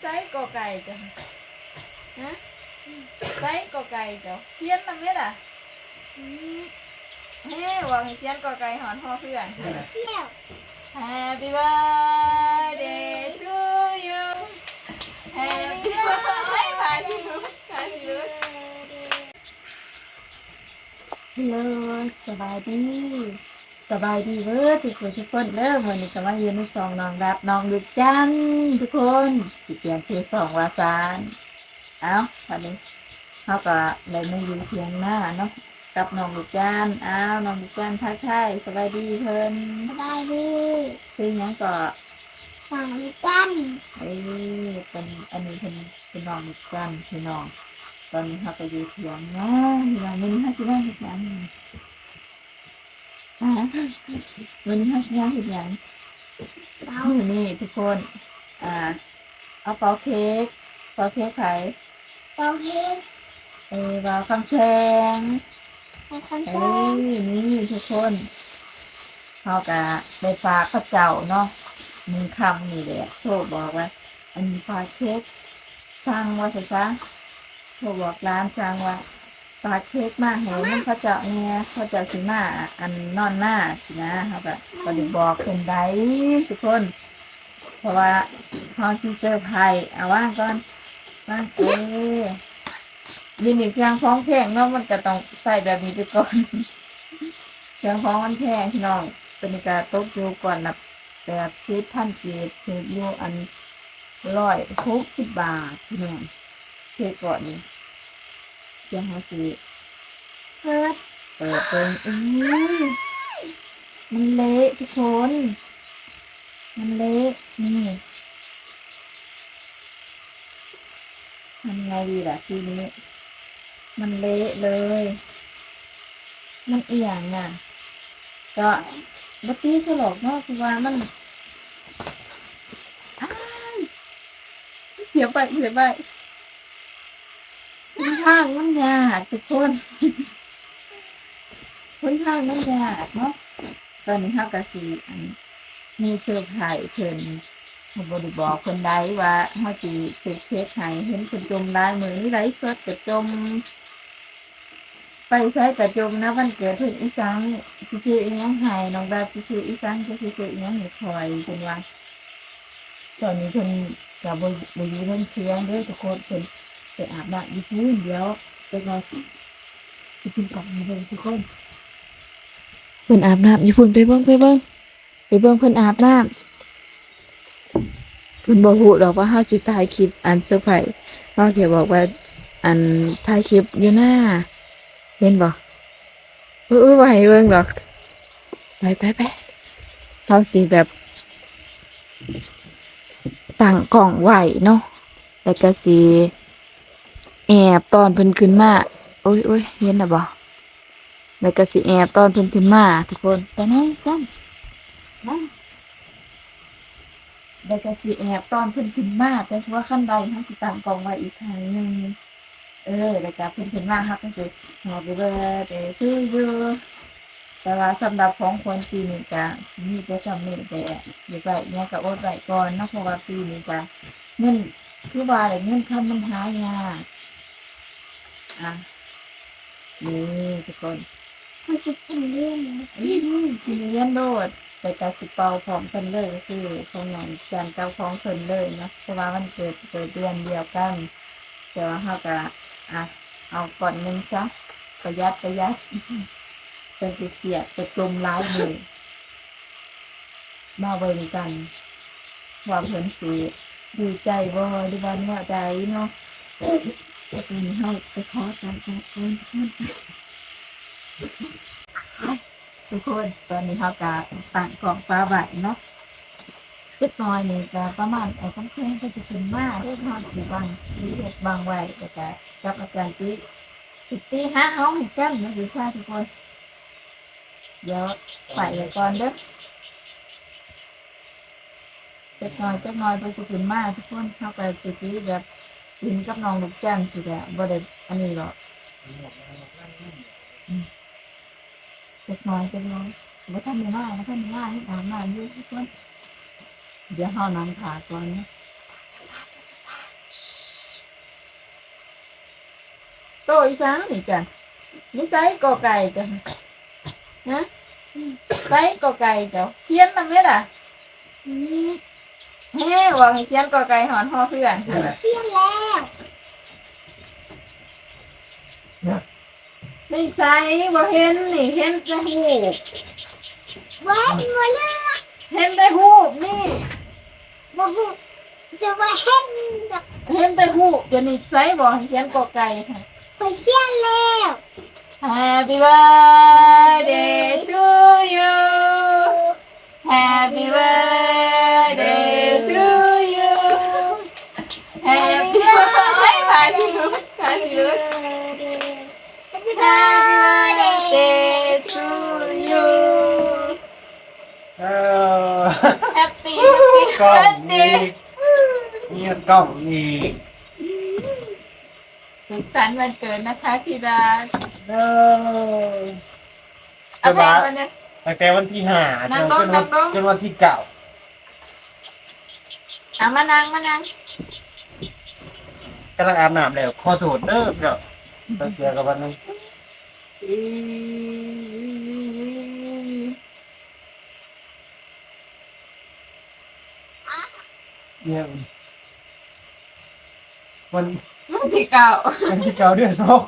ไส้กอไก่จ้ะฮะไส้กอไก่จ้ะเขียนมันไหมล่ะเฮ้วางให้เขียนกอไก่หอนห่อเพื่อน เที่ยว Happy birthday to you Happy birthday พาพี่รู้พาพี่รู้ ฮัลโหลสบายดี สบายดีเว้อทุกคนทุกคนเริ่มวันนี้จะมายืนในสองน้องรับน้องดุกจันทร์ทุกคนสิเปลี่ยนชื่อสองวาสานเอ้าวันนี้เขาก็เลยมาอยู่เพียงหน้าเนาะกับน้องดุกจันทร์เอ้าน้องดุกจันทร์ทักทายสบายดีเพิ่นสบายดีซื้อหยังก็สามกันเอ้ยเป็นอันนี้เป็นเป็นน้องดุกจันทร์พี่น้อง ตอนนี้เขาก็อยู่เพียงหน้าอยู่ว่ามื้อนี้เขาสิว่าเฮ็ดหยัง ฮะมื้อนี้เขาสิว่าเฮ็ดหยังเราเอานี่ทุกคน อ่า เอาเป่าเค้กเป่าเค้กไข่เราเห็นเออวาวคำแชงในคอนเอ้เสิร์ตยนี่ทุกคนเขากะได้ฝากข้าวเจ้าเนาะมือคำนี่แหละโทรบอกว่า อันนี้ฝากเค้กสั่งว่าสิซะโทรบอกร้านสั่งว่า ฝาเค้กมาให้น้ำข้าเจ้าเนี่ยเขาเจ้าสิมาอันนอนหน้าสินะเขาก็ก็ได้บอกคนใดทุกคน เพราะว่าเขาที่เจอไผ่เอาว่างก่อนว่างเอยินดีเครื่องฟ้องแพงเนาะมันก็ต้องใส่แบบนี้ไปก่อนเครื่องฟ้องมันแพงพี่น้องเป็นการตกอยู่ก่อนนับแบบสิบพันเกียรถืออยู่อันร้อยหกสิบบาทพี่น้องเทก่อนนี่ เครื่องเขาสีเพิร์ดเปิดเป็นอุ้มันเละทุกคนมันเละนี่ทำไงดีล่ะทีนี้ มันเละเลย มันเอียงอะ ก็บัตตี้ฉลอกเนาะคือว่ามันเสียไปเสียไป ทางมันยากทุกคนคุณทางมันยากเนาะตอนนี้เฮากะสีอันมีเซอร์ไพรส์เพิ่นเขาบริบอกคนใดว่าเฮาสิเซ็กเช็คให้เห็นเพิ่นจมลายมือนี่ไลฟ์สดก็จม ไปใช้กระจมนะวันเกิดเพิ่นอีสังสิซื้ออีหยังให้น้องดาสิซื้ออีสังก็สิซื้ออีหยังให้คอยเพิ่นว่าตอนนี้เพิ่นก็บ่บ่อยู่เพิ่นเพียงเด้อทุกคนเพิ่น ไปอาบน้ำอยู่พื้นเดี๋ยวจะมาสิกินกลับมาเบิ่งทุกคนเพิ่นอาบน้ำอยู่พื้นไปเบิ่งไปเบิ่งไปเบิ่งเพิ่นอาบน้ำเพิ่นบ่ฮู้ดอกว่าเฮาสิถ่ายคลิปอันเซอร์ไพรส์เฮาแค่บอกว่าอันถ่ายคลิปอยู่หน้าเห็นบ่เออๆบ่ให้เบิ่งดอกไปไปไปเฮาสิแบบตั้งกล้องไหวเนาะแล้วก็สิ แอบตอนเพิ่นขึ้นมาโอ้ยโอ้ยเห็นนะบ่แล้วก็สิแอบตอนเพิ่นขึ้นมาทุกคนไปนั่งกันเดี๋ยวจะสีแอบตอนเพิ่นขึ้นมาแต่ว่าขั้นใดเขาสิตามกองไว้อีกทางหนึ่งเออแล้วก็เพิ่นขึ้นมาครับก็คือหอไปเบอร์เดย์ชื่ออยู่แต่ว่าสำหรับของคนปีนี้จะมีแต่จำเนีแต่อยู่ไปเนี่ยก็อดไว้ก่อนนะเพราะว่าปีนี้จะเงินคือว่าอะไรเงินคำมันหายาก อะนี่ทุกคนเขาจะกินเรื่องอืมกินเลี้ยนโดดแต่กาสิเปาของเพิ่นเลยก็คือของหนองจานเก้าของเพิ่นเลยเนาะเพราะว่ามันเกิดเกิดเดือนเดียวกันแต่ว่าเฮาก็อะเอาก่อนหนึงซะประหยัดประหยัดเป็นสิเสียไปจมหลายมือมาเบิ่งกันว่าเพิ่นสิดีใจบ่หรือว่าแนวใดเนาะ แต่ตอนนี้เฮาไปขอตามกันก่อนทุกคนตอนนี้เฮาก็ตั้งกล่องปลาไหวเนาะเล็กน้อยนี่ก็ประมาณไอ้คำแซงก็สิขึ้นมาได้ทอดสิบางหรือเฮ็ดบางไว้แต่ก็กับอาจารย์ติสิตีห้าเฮาให้กันนะสิค่ะทุกคน เดี๋ยวไปเลยก่อนเด้อจักน่อยจักน่อยไปสิขึ้นมาทุกคนเฮาก็สิตีแบบ ยิงกับน้องลูกแจ้งสิแหละบ่ได้อันนี้หรอกเจ็กน้อยเจ็กน้อยว่าท่านมีหน้าว่าท่านมีหน้าให้ตามหน้าเยอะทุกคนเดี๋ยวห้าน้ำขาก่อนนะโตอีสังนี่จ้ะนิสัยกอไก่จ้ะฮะไสกอไก่เจ้าเขียนมานไหมล่ะนี่ เฮ้ว่าให้เขียนกอไก่หอนหอเพื่อนเชื่อแล้วนี่ไซบ่เห็นนี่เห็นแต่หูปว้ายมาเลยเห็นแต่หูปนี่บ่ฮู้จะว่าเห็นแบบเห็นแต่หูปเดี๋ยวนี้ไซบ่ให้เขียนกอไก่ค่ะไปเชื่อแล้ว Happy birthday to you Happy birthday พาพี่รู้พาพี่รู้ Happy birthday to you Happy Happy กล้องอี birthday กมีกล้องอีกสุขสันต์วันเกิดนะคะพี่ดาเออเอาเพลมาเนี่ยตั้งแต่วันที่ห้าจนั่งลงจนนั่วันงลง จนวันที่เก้าเอามานั่งมานั่ง กำลังอาบน้ำแล้วขอโทษเด้อเดี๋ยวเราเจอกันวันนึงเนี่ยวันวันที่เก้าวันที่เก้าเดือนหก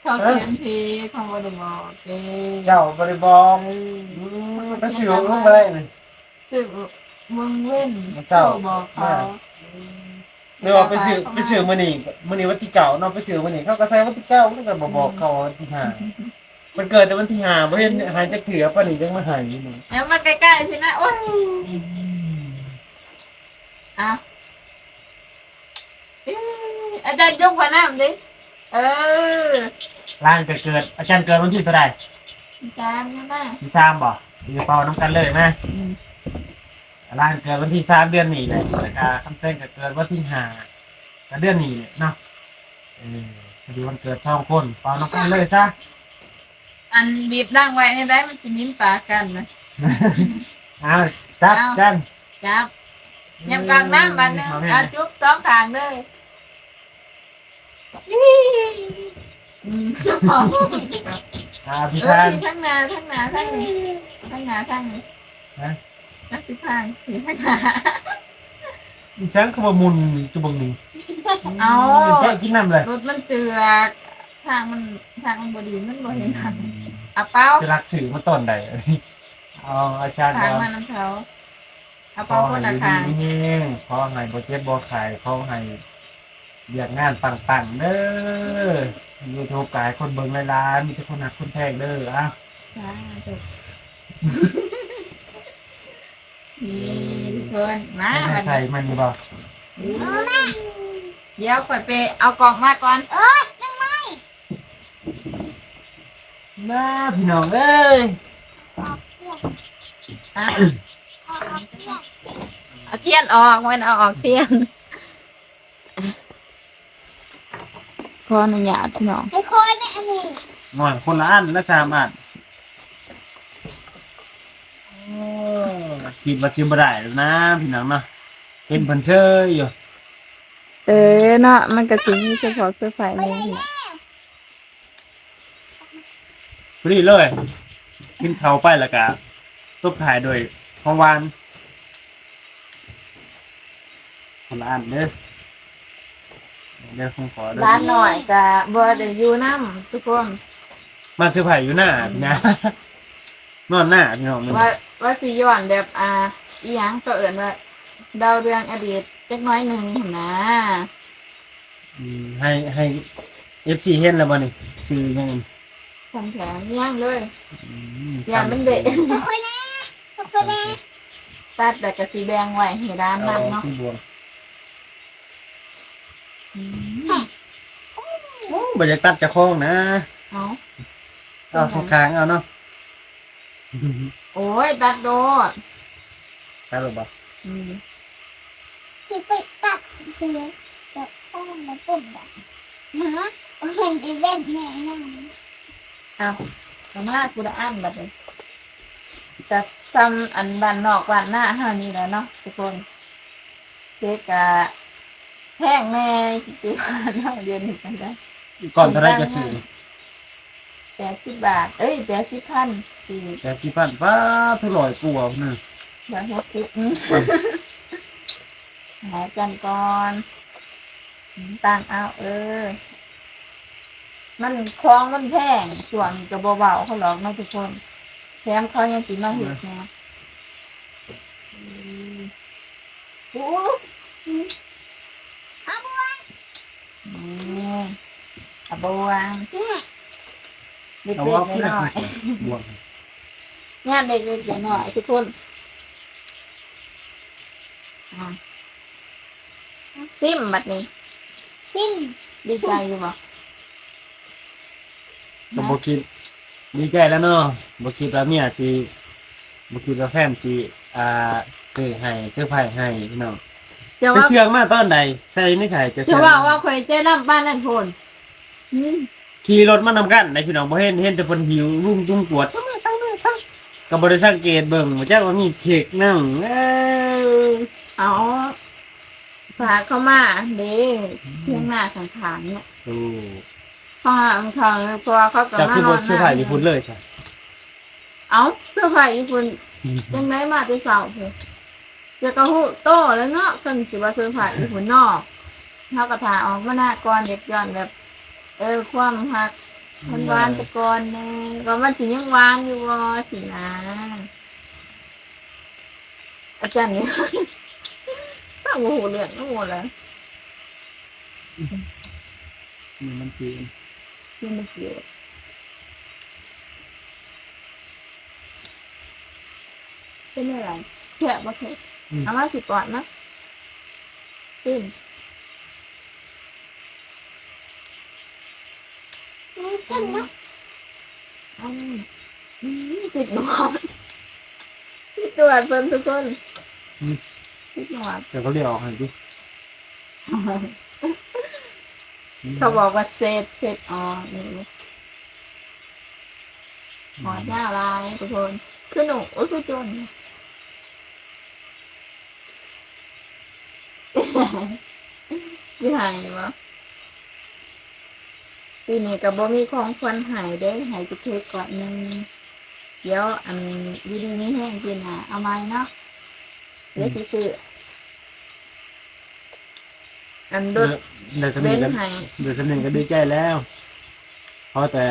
เขาเขียนทีของบไดบอกเด้เจ้าบริบอลก็สิวลงมาได้เลยสึกมึงเว้นเจ้าบอกเขา เดี๋ยวไปซื้อไปซื้อมื้อนี้มื้อนี้วันที่เก้าเนาะไปซื้อมื้อนี้เขาก็ใส่วันที่เก้าแล้วก็บ่บอกเขาวันที่ห้ามันเกิดแต่วันที่ห้าบ่เห็นหายจักเถือป่านนี้จังมาหายอยู่นี่แล้วมาใกล้ๆสินะโอ้ยอะเอ้ยอาจารย์ยกหัวหน้าผมดิเออร่างจะเกิด อาจารย์เกิดวันที่เท่าไหร่อาจารย์ใช่ไหมที่สามบ่มีเป่าน้ำกันเลยไหม ร่างเกิดวันที่สามเดือนนี้เลยแล้วก็คำเส้นก็เกิดวันที่ห้าก็เดือนนี้เลยเนาะเออพอดีวันเกิดสองคนเป่าน้ำกันเลยซะอันบีบร่างไว้ในได้มันจะมิ้นปากกันนะเอาจับกันจับยำกลางน้ำบันหนึงเอาแม่เอาจุ๊บสองทางเลยอืมพออาพิเออธานที่ทั้งนาทั้งนาทั้งนี้ทั้งนาทั้งนี้ฮะ นักสิพางสีทั้งนาฉันขบมุนจุบงนี้เอาแกกินน้ำเลยรถมันเจือกทางมันทางมันบดีมันบดีทางเอาเป้าจะรักสื่อมาต้นใดเอาอาจารย์ทางว่ามาน้ำเขาเอาขอเป้าคนให้ละดีทางๆนี่ขอให้โปรเจกต์บอขายขอให้เรียกงานปังๆเด้อยูทูบกายคนเบิ่งหลายๆมีแต่คนหักคนแพงเด้ออะจ้าจบ นี่ทุกคนมาไม่วันใส่นี้มันบ่เดี๋ยวข่อยไปเอากล่องมาก่อนเอ้ยนั่งไม่มาพี่น้องเอ้ยอะออกออกเที่ยงเอาเทียนออกมันเอาออกเทียนขออนุญาตพี่น้อง ให้คอยแม่อันนี้ หน่อยคนละอันละสามอันโอ้ คิดว่าซิบ่ได้แล้วนะพี่น้องเนาะเป็นเพิ่นเชยอยู่เออเนาะมันก็สิมีเฉพาะเสื้อผ้าในนี่พอดีเลยกินข้าวไปแล้วก็ตบท้ายโดวยของหวานคนละอันเด้อเดี๋ยวผมขอเด้อร้านหน่อยก็บ่ได้อยู่นำทุกคนมาซื้อไผ่อยู่หน้าพี่นะ นอนหน้าพี่น้องมันว่าว่าสิย้อนแบบอ่าอีหยังก็เอิ้นว่าดาวเรืองอดีตจักหน้อยหนึงหั่นนะอืมให้ให้เอฟซีเห็นแล้วบ่นี่ซื้อยังไงทำแผลเมี่ยงเลยอืมอย่ามันเด็ให้คอยแน่ให้คอยแน่ตัดแต่กะสีแบงไว้ให้ร้านเอานั่งเนาะที่บวงโอ้บ่อยากตัดจะคล้องนะ เอา เอาข้างค้างๆเอาเนาะ โอ้ยตัดโดดตัดหรือเปล่าอืมสิไปตัดเสือแต่พ่อมาปุ่มแบบฮะเห็นดีเล่นแม่นั่งเอาสามารถกูได้อ่านบัดเลยจะซ้ำอันบันนอกบันหน้าเท่านี้แหล้วเนาะทุกคนเจ๊กะแห้งแม่จิ๋วเนาะเดือนหนึ่งกันได้ก่อนเท่าไรจะซื้อแป ดสิบบาท เอ้ยแปดสิบพันสี่แต่ที่พันป้าเท่าร้อยกว่านึงร้อยหกสิบอืมหากันก่อนตั้งเอาเออ มันคลองมันแพงส่วนจะเบาๆเขาหรอกเนาะทุกคนแถมเขายังสิมาเห็ดนะอืมโอ้เอาบัวนี่อะบวงนี่ เด็กเอาๆว่าหเพื่อนน่อยบวกๆงานเด็กๆหน่อยๆทุกคนอะซิมบัดนี้สิ้นดีใจอยู่บ่ก็บ่คิดดีใจแล้วเนาะบ่คิดว่าเมียสิบ่คิดว่าแฟนสิอ่าซื้อให้ซื้อไผ่ให้พี่น้องจะไปว่าเชื่องมาตอนใดใส่ไม่ใช่จะจะเชื่องว่าว่าคอยเจ้น้ำบ้านนั่นโพนอืม ขี่รถมานำกันในพี่น้องบ่เห็นเห็นแต่เพิ่นหิวรุ่มจุ่มปวดช่างช่างช่างก็บ่ได้สังเกตเบิ่งว่าจักว่ามีเค้กนั่งเอ้ยเอาฝากเข้ามาเด้เที่ยงหน้าสังขารเนี่ยโอ้ข้างข้างทางตัวเขาก็จะมาคือนบอนทซื้อไผ่ญี่ปุ่นเลยใช่เอาเสื้อผ้าญี่ปุ่นยังไงมาที่เสาเถอะจะกระหูโตแล้วเนาะซึ่งสิว่าเสื้อผ้าญี่ปุ่นนอกเขาก็ถ่ายออกมาหน้าก่อนเด็กย้อนแบบ เออความหักมันหวานแตะกอนแน่ก็มันสิยังหวานอยู่วสินะอาจารย์เนี่ยต้องโมโหเรื่องต้องโมโหแล้วนี่มันคือที่ไม่เกี่ยวเป็นอะไรแค่บ่เทเอามาสิก่อนนะขึ้นนี่ ขึ้นนะอืมอืมติดหนวดติดตัวเพิ่นทุกคนติดหนวดแต่ก็เรียกออกให้ดิเขาบอกว่าเซตเซตออนี่หอดหน้าลายทุกคนคือหนูโอ้ยคือจนพี่หายบ่ ปีนี้กับบ่มีของควันหายเด้หายจุกเทกก่อนหนึงเดี๋ยวอันดีดีนี่แห้งกินอะเอาไม้เนาะเดี๋ยวสิซื้ออันดดเดี๋ยวจะเว้มีนกันให้เดี๋ยวจะมีกันดีใจแล้วเพราะแต่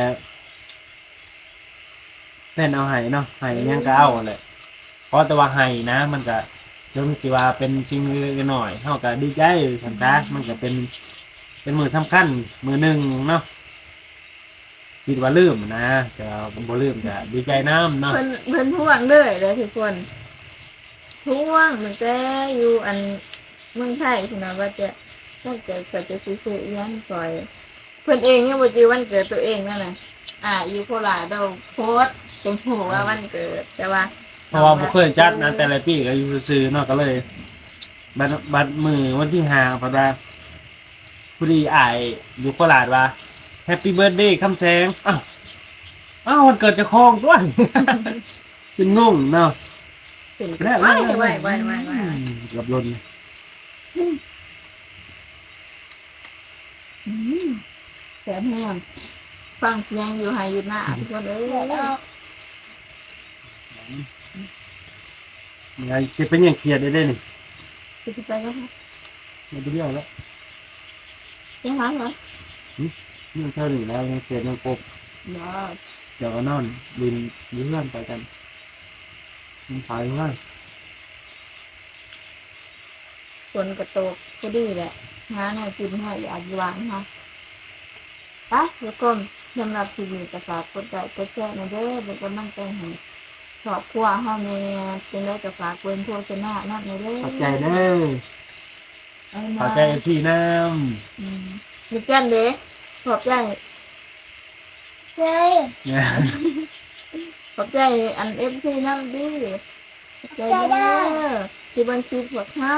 แฟนเอาไห้เนาะไห้ยังก็เอาแหละเพราะแต่ว่าไห้นะ มันก็เรื่องสิว่าเป็นสิ่งเล็กๆน้อยๆเฮาก็ดีใจสันตามันก็เป็นเป็นมือสำคัญมือหนึ่งเนาะ คิดว่าลืมนะแต่ว่าบ่ลืมก็ดีใจน้ำเนาะเพิ่นเพิ่นท่วงเลยเลยทุกคนท่วงมันแต่อยู่อันเมืองไทยคุณนะว่าจะว่าจะเกิดจะซื้อซื้ออิหยังซอย เพิ่นเองยังบ่จือวันเกิดตัวเองนั่นน่ะอ่าอยู่โคราชเราโพสต์เป็นหูว่าวันเกิด แต่ว่าเพราะว่าบ่เคยจัดนะแต่ละปีก็อยู่ซื่อๆเนาะก็เลย บัดบัดมือวันที่ห้าพอดาพอดีอายอยู่โคราชว่า แฮปปี้เบิร์ดเดย์คำแสงอ้าวอ้าววันเกิดเจะคลองด้วย เป็นงงเนาะเป็นแล้วไว้ไว้ไว้ไว้ไว้กับลนอืมแสบแห้งฟังเสียงอยู่หายอยู่หน้าทุกคนเอ้เดี๋ยวเรายไงสิเป็นอย่างเครียดได้เด้นี่จะไปแล้วค่ะไม่ได้เรื่องแล้ว ยังหาเหรอ เรื่องเท่านี้แล้วยังเครียดยังปบเดี๋ยวเดี๋ยวก็นอนบินยืเพื่อนไปกันมันไปว่าฝนกระตกก็ดีแหละหาแนวกินให้อยากวางค่ะไปทุกคนสำหรับทีวีกระฝากกดไลค์กดแชร์ในเด้อเป็นกำลังใจให้ครอบครัวเฮาแม่เป็นได้กระฝากเพิ่นพวกจะหน้านั่นในเด้อขอบใจเด้อเอาขมาอบใจชีน้อืมมีแก้นเด้ ขอบใจเฮ้ยำเนี่ยขอบใจอันเอฟซีน้ำดีขอบใจเด้อที่บันทึกพวกเขา